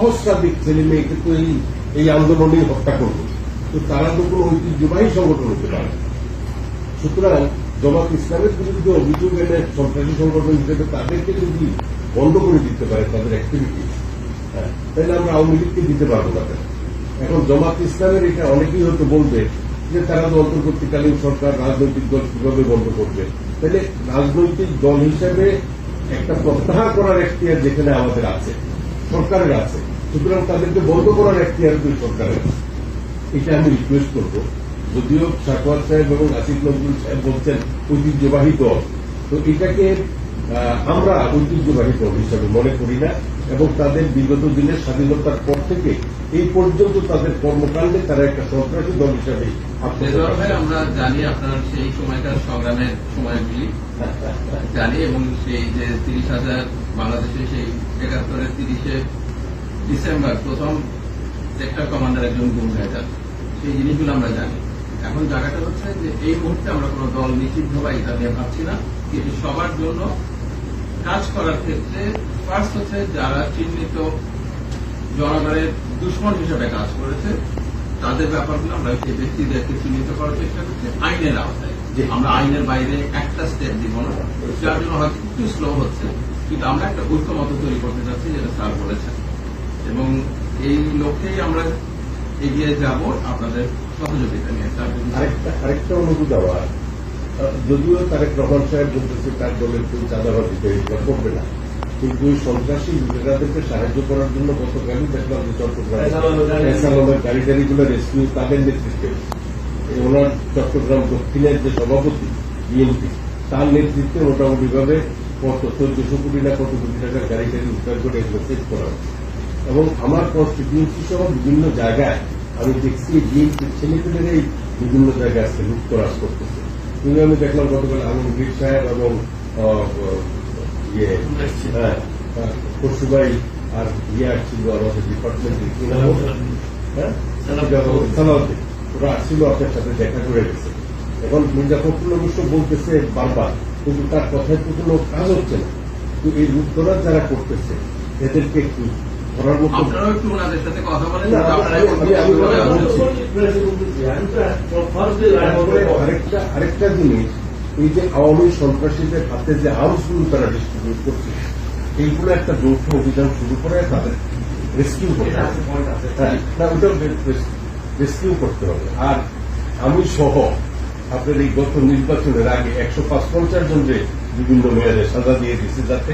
সহস্রাধিক ছেলে মেয়েকে তো এই এই আন্দোলনেই হত্যা করবে। তো তারা তো কোনো ঐতিহ্যবাহী সংগঠন হতে পারে সুতরাং জমাত ইসলামের বিরুদ্ধে অভিযোগ এনে সন্ত্রাসী সংগঠন হিসেবে তাদেরকে যদি বন্ধ করে দিতে পারে, তাদের অ্যাক্টিভিটি তাহলে আমরা আওয়ামী লীগকে দিতে পারব না? এখন জমাত ইসলামের এটা অনেকেই হয়তো বলবে যে তারা তো অন্তর্বর্তীকালীন সরকার, রাজনৈতিক দল কীভাবে বন্ধ করবে? তাহলে রাজনৈতিক দল হিসেবে একটা প্রত্যাহার করার এখতিয়ার যেখানে আমাদের আছে। সরকারের আছে। সুতরাং তাদেরকে বন্ধ করার এখতিয়ার দুই সরকারের। এটা আমি রিকোয়েস্ট করব। যদিও সাকওয়ার সাহেব এবং আসিফ নজরুল সাহেব বলছেন ঐতিহ্যবাহী দল। তো এটাকে আমরা ঐতিহ্যবাহী দল হিসাবে মনে করি না। এবং তাদের বিগত দিনের স্বাধীনতার পর থেকে এই পর্যন্ত তাদের কর্মকাণ্ডে তারা একটা সন্ত্রাসী দল হিসাবে আমরা জানি আপনার সেই সময়কার সংগ্রামের সময়গুলি। জানি এবং সেই যে তিরিশ হাজার বাংলাদেশে সেই একাত্তরের তিরিশে ডিসেম্বর প্রথম সেক্টর কমান্ডার একজন গুম হয়ে যান। সেই জিনিসগুলো আমরা জানি। এখন জায়গাটা হচ্ছে যে এই মুহূর্তে আমরা কোনো দল নিশ্চিতভাবে এটা নিয়ে ভাবছি না। কিন্তু সবার জন্য কাজ করার ক্ষেত্রে ফার্স্ট হচ্ছে যারা চিহ্নিত জনগণের দুশ্মন হিসেবে কাজ করেছে তাদের ব্যাপারগুলো আমরা সেই ব্যক্তিদেরকে চিহ্নিত করার চেষ্টা করছি। আইনের আওতায়। জি। আমরা আইনের বাইরে একটা স্টেপ দিব না। যার জন্য হয়তো একটু স্লো হচ্ছে কিন্তু আমরা একটা ঐক্যমত তৈরি করতে চাচ্ছি যেটা স্যার বলেছেন। এবং এই লক্ষ্যেই আমরা এগিয়ে যাব আপনাদের সহযোগিতা নিয়ে। স্যার আরেকটা অনুরোধ আহ, যদিও তারেক রহমান সাহেব বলতেছে তার দলের কেউ চাঁদাবাজি করে এগুলো করবে না। কিন্তু ওই সন্ত্রাসী লুটেরাদেরকে সাহায্য করার জন্য গতকালই দেখলাম যে চট্টগ্রাম গাড়ি টাড়িগুলো রেস্কিউ তাদের নেতৃত্বে। ওনার চট্টগ্রাম দক্ষিণের যে সভাপতি বিএনপি তার নেতৃত্বে মোটামুটি ভাবে কত চোদ্দশো কোটি না কত কোটি টাকার গাড়ি টাড়ি উদ্ধার করে এগুলো সেট করা হচ্ছে এবং আমার কনস্টিটিউন্সি সহ বিভিন্ন জায়গায় আমি দেখছি বিএনপির ছেলেপেলেরাই বিভিন্ন জায়গায় আজকে লুটতরাজ করতেছে। কিন্তু আমি দেখলাম গতকাল আলমগীর সাহেব এবং ইয়ে হ্যাঁ আর ইয়ে আসছিল আমাদের ডিপার্টমেন্টের কি নাম? হ্যাঁ? ওরা আসছিল আপনার সাথে দেখা করে গেছে। এখন মির্জা ফখরুল অবশ্য বলতেছে বারবার কিন্তু তার কথায় তো কোনো কাজ হচ্ছে না। তো এই লুটতরাজ যারা করতেছে এদেরকে মতো আরেকটা আরেকটা জিনিস এই যে আওয়ামী সন্ত্রাসীদের হাতে যে আর্মসগুলো তারা ডিস্ট্রিবিউট করছে এইগুলো একটা যৌথ অভিযান শুরু করে তাদের রেস্কিউ করতে হবে। হ্যাঁ, না রেস্কিউ করতে হবে। আর আমি সহ আপনার এই গত নির্বাচনের আগে একশো পাঁচ পঞ্চাশ জন যে বিভিন্ন মেয়াদে সাজা দিয়ে দিচ্ছে যাতে